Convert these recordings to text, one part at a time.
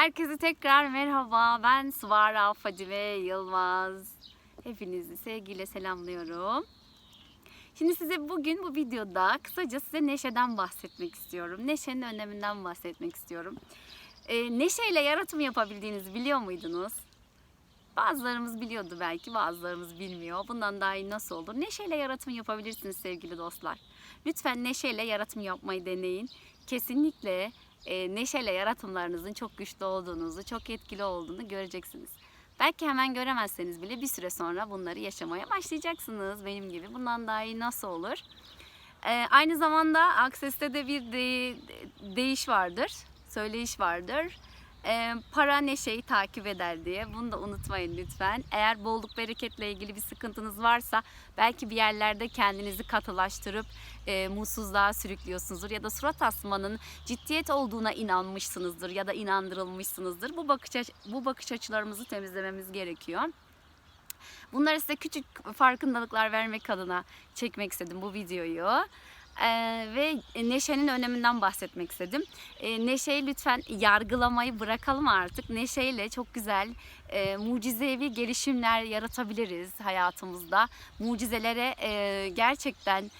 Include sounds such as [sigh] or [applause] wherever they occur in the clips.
Herkese tekrar merhaba. Ben Sıvara Fadime Yılmaz. Hepinizi sevgiyle selamlıyorum. Şimdi size bugün bu videoda kısaca size neşeden bahsetmek istiyorum. Neşenin öneminden bahsetmek istiyorum. Ee, neşeyle yaratım yapabildiğinizi biliyor muydunuz? Bazılarımız biliyordu belki, bazılarımız bilmiyor. Bundan daha iyi nasıl olur? Neşeyle yaratım yapabilirsiniz sevgili dostlar. Lütfen neşeyle yaratım yapmayı deneyin. Kesinlikle e, neşeyle yaratımlarınızın çok güçlü olduğunuzu, çok etkili olduğunu göreceksiniz. Belki hemen göremezseniz bile bir süre sonra bunları yaşamaya başlayacaksınız benim gibi. Bundan daha iyi nasıl olur? E, aynı zamanda Akses'te de bir de, değiş vardır, söyleyiş vardır. E, para neşeyi takip eder diye. Bunu da unutmayın lütfen. Eğer bolluk bereketle ilgili bir sıkıntınız varsa belki bir yerlerde kendinizi katılaştırıp e, mutsuzluğa sürüklüyorsunuzdur ya da surat asmanın ciddiyet olduğuna inanmışsınızdır ya da inandırılmışsınızdır. Bu bakış bu bakış açılarımızı temizlememiz gerekiyor. Bunları size küçük farkındalıklar vermek adına çekmek istedim bu videoyu. Ee, ve neşenin öneminden bahsetmek istedim. Ee, neşeyi lütfen yargılamayı bırakalım artık. Neşeyle çok güzel, e, mucizevi gelişimler yaratabiliriz hayatımızda. Mucizelere e, gerçekten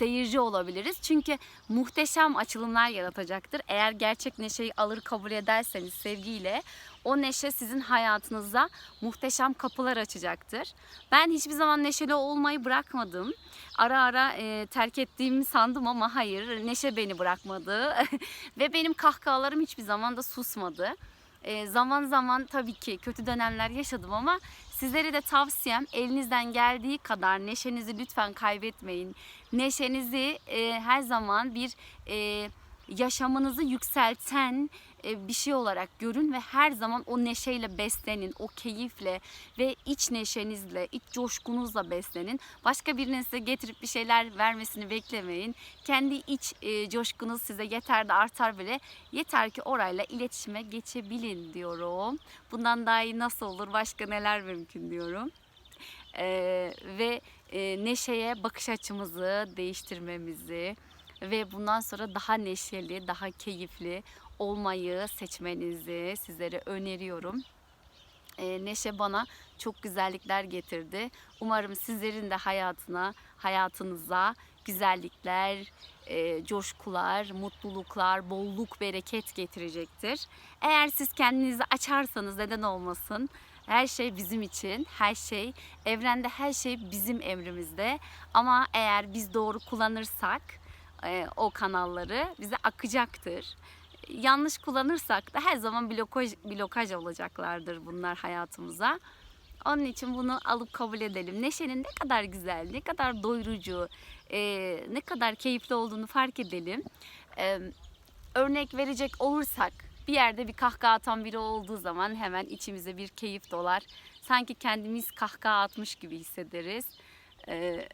seyirci olabiliriz. Çünkü muhteşem açılımlar yaratacaktır. Eğer gerçek neşeyi alır kabul ederseniz sevgiyle o neşe sizin hayatınıza muhteşem kapılar açacaktır. Ben hiçbir zaman neşeli olmayı bırakmadım. Ara ara e, terk ettiğimi sandım ama hayır neşe beni bırakmadı. [laughs] Ve benim kahkahalarım hiçbir zaman da susmadı. E, zaman zaman tabii ki kötü dönemler yaşadım ama sizlere de tavsiyem elinizden geldiği kadar neşenizi lütfen kaybetmeyin. Neşenizi e, her zaman bir e, yaşamınızı yükselten bir şey olarak görün ve her zaman o neşeyle beslenin, o keyifle ve iç neşenizle, iç coşkunuzla beslenin. Başka birinin size getirip bir şeyler vermesini beklemeyin. Kendi iç e, coşkunuz size yeter de artar bile. Yeter ki orayla iletişime geçebilin diyorum. Bundan daha iyi nasıl olur, başka neler mümkün diyorum. Ee, ve e, neşeye bakış açımızı değiştirmemizi ve bundan sonra daha neşeli, daha keyifli olmayı seçmenizi sizlere öneriyorum. Ee, Neşe bana çok güzellikler getirdi. Umarım sizlerin de hayatına, hayatınıza güzellikler, e, coşkular, mutluluklar, bolluk, bereket getirecektir. Eğer siz kendinizi açarsanız neden olmasın? Her şey bizim için, her şey, evrende her şey bizim emrimizde. Ama eğer biz doğru kullanırsak e, o kanalları bize akacaktır yanlış kullanırsak da her zaman blokaj, blokaj olacaklardır bunlar hayatımıza. Onun için bunu alıp kabul edelim. Neşenin ne kadar güzel, ne kadar doyurucu, e, ne kadar keyifli olduğunu fark edelim. E, örnek verecek olursak bir yerde bir kahkaha atan biri olduğu zaman hemen içimize bir keyif dolar. Sanki kendimiz kahkaha atmış gibi hissederiz. Ee,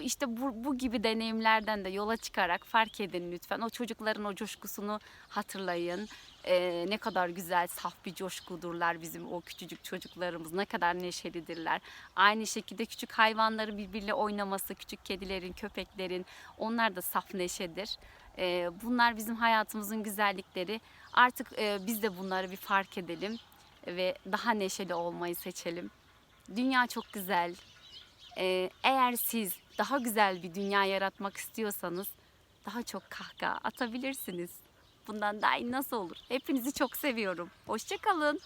işte bu, bu gibi deneyimlerden de yola çıkarak fark edin lütfen. O çocukların o coşkusunu hatırlayın. Ee, ne kadar güzel, saf bir coşkudurlar bizim o küçücük çocuklarımız. Ne kadar neşelidirler. Aynı şekilde küçük hayvanların birbiriyle oynaması, küçük kedilerin, köpeklerin onlar da saf neşedir. Ee, bunlar bizim hayatımızın güzellikleri. Artık e, biz de bunları bir fark edelim ve daha neşeli olmayı seçelim. Dünya çok güzel. Ee, eğer siz daha güzel bir dünya yaratmak istiyorsanız daha çok kahkaha atabilirsiniz. Bundan daha iyi nasıl olur? Hepinizi çok seviyorum. Hoşçakalın.